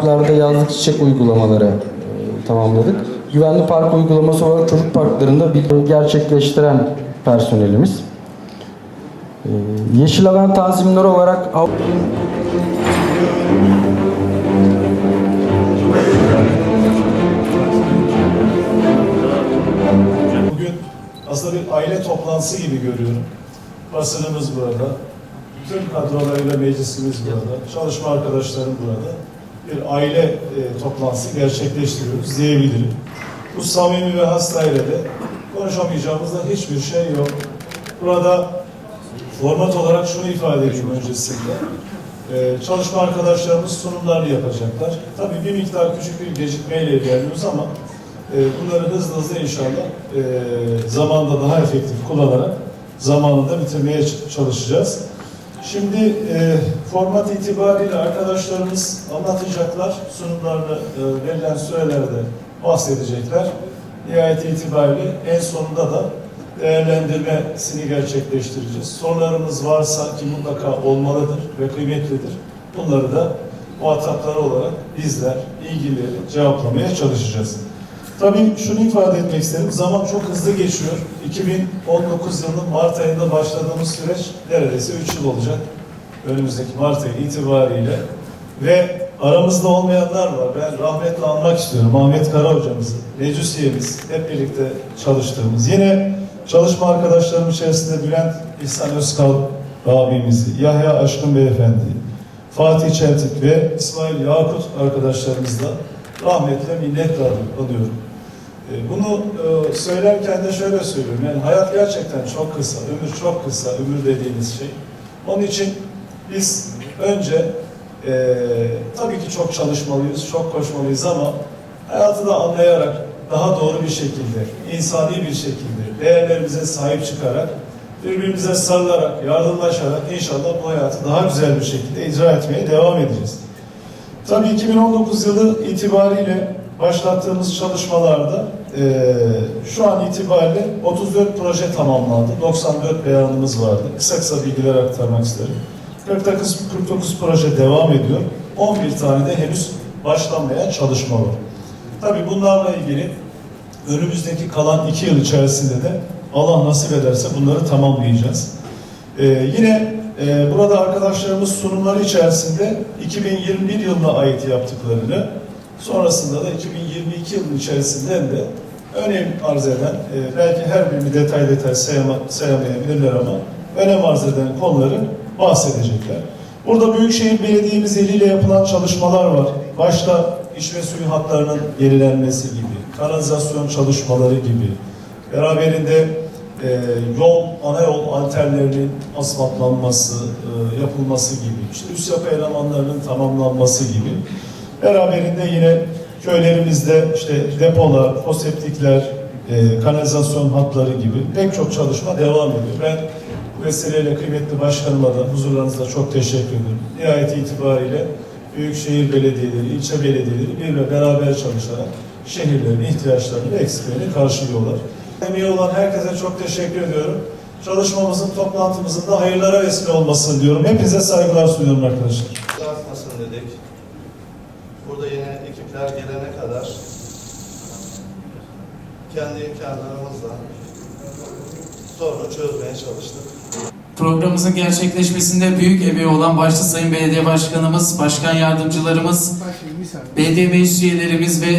Parklarda yazlık çiçek uygulamaları e, tamamladık. Güvenli park uygulaması olarak çocuk parklarında bir gerçekleştiren personelimiz. E, Yeşil alan tanzimleri olarak Bugün aslında bir aile toplantısı gibi görüyorum. Basınımız burada, tüm kadrolarıyla meclisimiz burada, çalışma arkadaşlarım burada. Bir aile e, toplantısı gerçekleştiriyoruz diyebilirim. Bu samimi ve has dairede konuşamayacağımız da hiçbir şey yok. Burada format olarak şunu ifade edeyim öncesinde. Ee, çalışma arkadaşlarımız sunumlarını yapacaklar. Tabii bir miktar küçük bir gecikmeyle ilerliyoruz ama e, bunları hızlı hızlı inşallah e, zamanda daha efektif kullanarak zamanında bitirmeye çalışacağız. Şimdi e, format itibariyle arkadaşlarımız anlatacaklar, sunumlarını e, verilen sürelerde bahsedecekler. Nihayet itibariyle en sonunda da değerlendirmesini gerçekleştireceğiz. Sorularımız varsa ki mutlaka olmalıdır ve kıymetlidir. Bunları da muhatapları olarak bizler ilgilileri cevaplamaya çalışacağız. Tabii şunu ifade etmek isterim. Zaman çok hızlı geçiyor. 2019 yılının Mart ayında başladığımız süreç neredeyse 3 yıl olacak. Önümüzdeki Mart ayı itibariyle. Ve aramızda olmayanlar var. Ben rahmetle anmak istiyorum. Ahmet Kara hocamızı, Necüsiye'miz, hep birlikte çalıştığımız. Yine çalışma arkadaşlarım içerisinde Bülent İhsan Özkal abimizi, Yahya Aşkın Beyefendi, Fatih Çeltik ve İsmail Yakut arkadaşlarımızla rahmetle minnetle anıyorum. E, Bunu e, söylerken de şöyle söylüyorum. Yani hayat gerçekten çok kısa, ömür çok kısa, ömür dediğiniz şey. Onun için biz önce e, tabii ki çok çalışmalıyız, çok koşmalıyız ama hayatı da anlayarak daha doğru bir şekilde, insani bir şekilde, değerlerimize sahip çıkarak, birbirimize sarılarak, yardımlaşarak inşallah bu hayatı daha güzel bir şekilde icra etmeye devam edeceğiz. Tabii 2019 yılı itibariyle başlattığımız çalışmalarda eee, şu an itibariyle 34 proje tamamlandı. 94 beyanımız vardı. Kısa kısa bilgiler aktarmak isterim. 49, 49 proje devam ediyor. 11 tane de henüz başlanmayan çalışma var. Tabii bunlarla ilgili önümüzdeki kalan 2 yıl içerisinde de Allah nasip ederse bunları tamamlayacağız. Ee, yine e, burada arkadaşlarımız sunumları içerisinde 2021 yılına ait yaptıklarını, sonrasında da 2022 yılının içerisinden de önem arz eden, e, belki her birini detay detay sayama, sayamayabilirler ama önem arz eden konuları bahsedecekler. Burada Büyükşehir Belediye'miz eliyle yapılan çalışmalar var. Başta içme suyu hatlarının yenilenmesi gibi, kanalizasyon çalışmaları gibi, beraberinde e, yol, ana yol antenlerinin asfaltlanması, e, yapılması gibi, işte üst yapı elemanlarının tamamlanması gibi. Beraberinde yine köylerimizde işte depolar, foseptikler, e, kanalizasyon hatları gibi pek çok çalışma devam ediyor. Ben bu vesileyle kıymetli başkanıma da huzurlarınızda çok teşekkür ederim. Nihayet itibariyle Büyükşehir Belediyeleri, ilçe belediyeleri birbirle beraber çalışarak şehirlerin ihtiyaçlarını ve eksiklerini karşılıyorlar. Emeği olan herkese çok teşekkür ediyorum. Çalışmamızın, toplantımızın da hayırlara vesile olmasını diyorum. Hepinize saygılar sunuyorum arkadaşlar. artmasın dedik. Burada yeni ekipler gelene kadar kendi imkanlarımızla sorunu çözmeye çalıştık. Programımızın gerçekleşmesinde büyük emeği olan başta Sayın Belediye Başkanımız, Başkan Yardımcılarımız, Belediye Meclis üyelerimiz ve